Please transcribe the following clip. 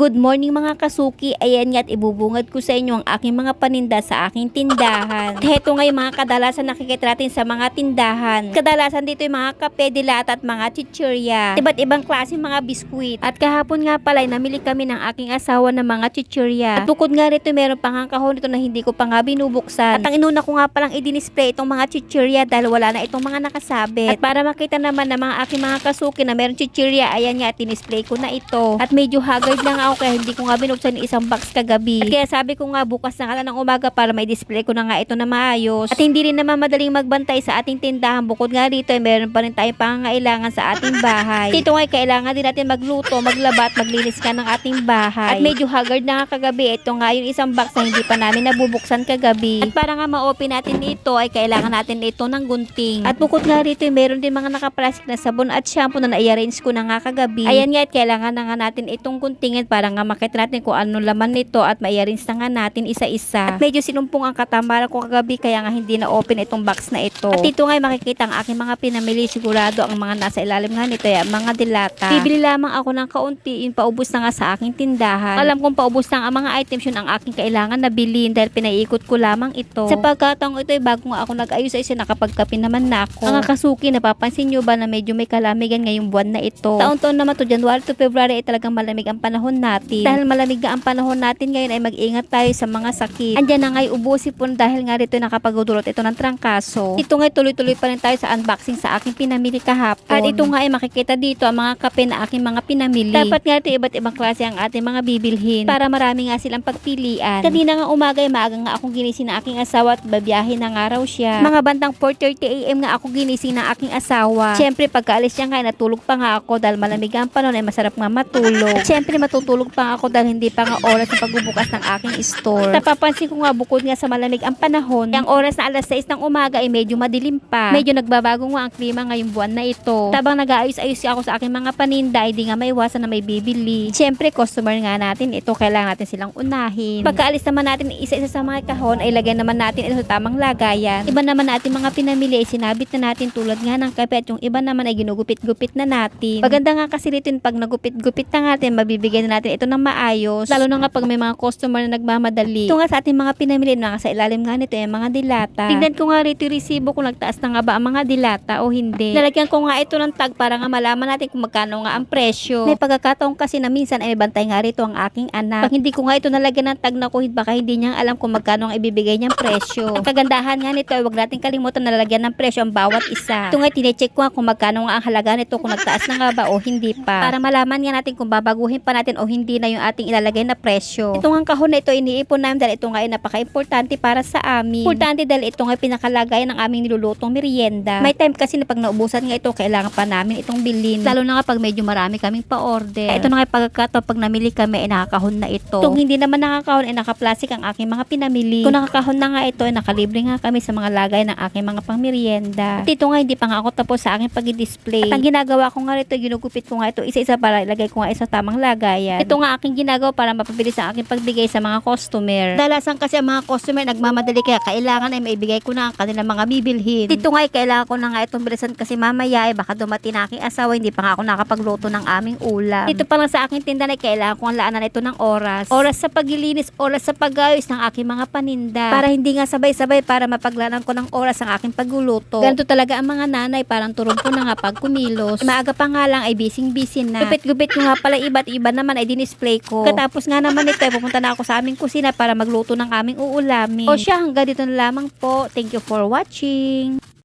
Good morning mga kasuki. Ayan nga at ibubungad ko sa inyo ang aking mga paninda sa aking tindahan. Heto nga yung mga kadalasan nakikita natin sa mga tindahan. Kadalasan dito yung mga kape, dilata at mga chichirya. Iba't ibang klase mga biskwit. At kahapon nga pala namili kami ng aking asawa ng mga chichirya. At bukod nga rito meron pang ang kahon nito na hindi ko pa nga binubuksan. At ang inuna ko nga palang i-display itong mga chichirya dahil wala na itong mga nakasabit. At para makita naman ng mga aking mga kasuki na meron chichirya, ayan nga at display ko na ito. At medyo haggard na nga ako kaya hindi ko nga binuksan yung isang box kagabi. At kaya sabi ko nga bukas na kala ng umaga para may display ko na nga ito na maayos. At hindi rin naman madaling magbantay sa ating tindahan. Bukod nga rito, eh, meron pa rin tayong pangangailangan sa ating bahay. Dito nga, eh, kailangan din natin magluto, maglaba at maglinis ka ng ating bahay. At medyo haggard na nga kagabi. Ito nga yung isang box na hindi pa namin nabubuksan kagabi. At para nga ma-open natin ito, ay kailangan natin ito ng gunting. At bukod nga rito, eh, meron din mga nakaplastic na sabon at shampoo na na-arrange ko na nga kagabi. Ayan nga, at kailangan na nga natin itong guntingin para nga makita natin kung ano laman nito at ma-arrange na natin isa-isa. At medyo sinumpong ang katamaran ko kagabi kaya nga hindi na open itong box na ito. At dito nga makikita ang aking mga pinamili. Sigurado ang mga nasa ilalim nga nito ay mga dilata. Bibili lamang ako ng kaunti, yun paubos na nga sa aking tindahan. Alam kong paubos na ang mga items yun ang aking kailangan na bilhin dahil pinaiikot ko lamang ito. Sa pagkataong ito ay bago nga ako nag-ayos ay nakapagkape naman na ako. Mga kasuki, napapansin nyo ba na medyo may kalamigan ngayong buwan na ito? Taon-taon naman to January to February ay talagang malamig ang panahon natin. Dahil malamig nga ang panahon natin ngayon ay mag-ingat tayo sa mga sakit. Andyan na nga yung ubusipon dahil nga rito nakapagdulot ito ng trangkaso. Ito nga tuloy-tuloy pa rin tayo sa unboxing sa aking pinamili kahapon. At ito nga ay makikita dito ang mga kape na aking mga pinamili. Dapat nga ito iba't ibang klase ang ating mga bibilhin para marami nga silang pagpilian. Kanina nga umaga ay maaga nga akong ginising ng aking asawa at babiyahe na nga raw siya. Mga bandang 4.30am nga ako ginising ng aking asawa. Siyempre pagkaalis niya nga ay natulog pa nga ako dahil malamig ang panahon ay masarap nga matulog. Siyempre matutulog pa nga ako dahil hindi pa nga oras ng pagbubukas ng aking store. Napapansin ko nga bukod nga sa malamig ang panahon, ang oras na alas 6 ng umaga ay medyo madilim pa. Medyo nagbabago nga ang klima ngayong buwan na ito. Tabang nag-aayos-ayos ako sa aking mga paninda, ay di nga maiwasan na may bibili. Siyempre customer nga natin ito, kailangan natin silang unahin. Pagkaalis naman natin isa-isa sa mga kahon, ay lagyan naman natin ito sa tamang lagayan. Iba naman natin mga pinamili ay sinabit na natin tulad nga ng kape at yung iba naman ay ginugupit-gupit na natin. Maganda nga kasi rito pag nagupit-gupit na natin, mabibigyan na natin ito ng maayos. Lalo na nga pag may mga customer na nagmamadali. Ito nga sa ating mga pinamili na sa ilalim nga nito yung mga dilata. Tignan ko nga rito yung resibo kung nagtaas na nga ba ang mga dilata o hindi. Nalagyan ko nga ito ng tag para nga malaman natin kung magkano nga ang presyo. May pagkakataon kasi na minsan ay may bantay nga rito ang aking anak. Pag hindi ko nga ito nalagyan ng tag na kuhid baka hindi niya alam kung magkano ang ibibigay niyang presyo. Ang kagandahan nga nito ay huwag natin kalimutan na lalagyan ng presyo ang bawat isa. Ito nga tinecheck ko nga kung magkano nga ang halaga nito kung nagtaas na nga ba o hindi pa. Para malaman nga natin kung babaguhin pa natin o hindi na yung ating ilalagay na presyo. Ito nga kahon na ito iniipon namin dahil ito nga ay napaka-importante para sa amin. Importante dahil ito nga ay pinakalagayan ng aming nilulutong merienda. May time kasi na pag naubusan nga ito, kailangan pa namin itong bilhin. Lalo na nga pag medyo marami kaming pa-order. Ito na nga pagkakataon pag namili kami ay nakakahon na ito. Kung hindi naman nakakahon ay nakaplastic ang aking mga pinamili. Kung nakakahon na nga ito ay nakalibre nga kami sa mga lagay ng aking mga pangmerienda. At ito nga hindi pa nga ako tapos sa aking pag-display. At ang ginagawa ko nga rito, ginugupit ko nga ito isa-isa para ilagay ko nga isa tamang lagayan. Ito nga aking ginagawa para mapabilis ang aking pagbigay sa mga customer. Dalasan kasi ang mga customer nagmamadali kaya kailangan ay maibigay ko na ang kanilang mga bibilhin. Dito nga ay kailangan ko na nga itong bilisan kasi mamaya ay baka dumating na aking asawa hindi pa nga ako nakapagluto ng aming ulam. Dito pa lang sa aking tindahan ay kailangan ko ang laanan ito ng oras. Oras sa paglilinis, oras sa pag-ayos ng aking mga paninda. Para hindi nga sabay-sabay para mapaglanan ko ng oras ang aking pagluluto. Ganito talaga ang mga nanay parang turong ko na nga pag kumilos. Maaga pa nga lang ay bising-busy na. Gupit-gupit ko nga pala iba't iba naman ay dinisplay ko. Katapos nga naman ito ay pupunta na ako sa aming kusina para magluto ng aming uulamin. O siya hanggang dito na lamang po. Thank you for watching.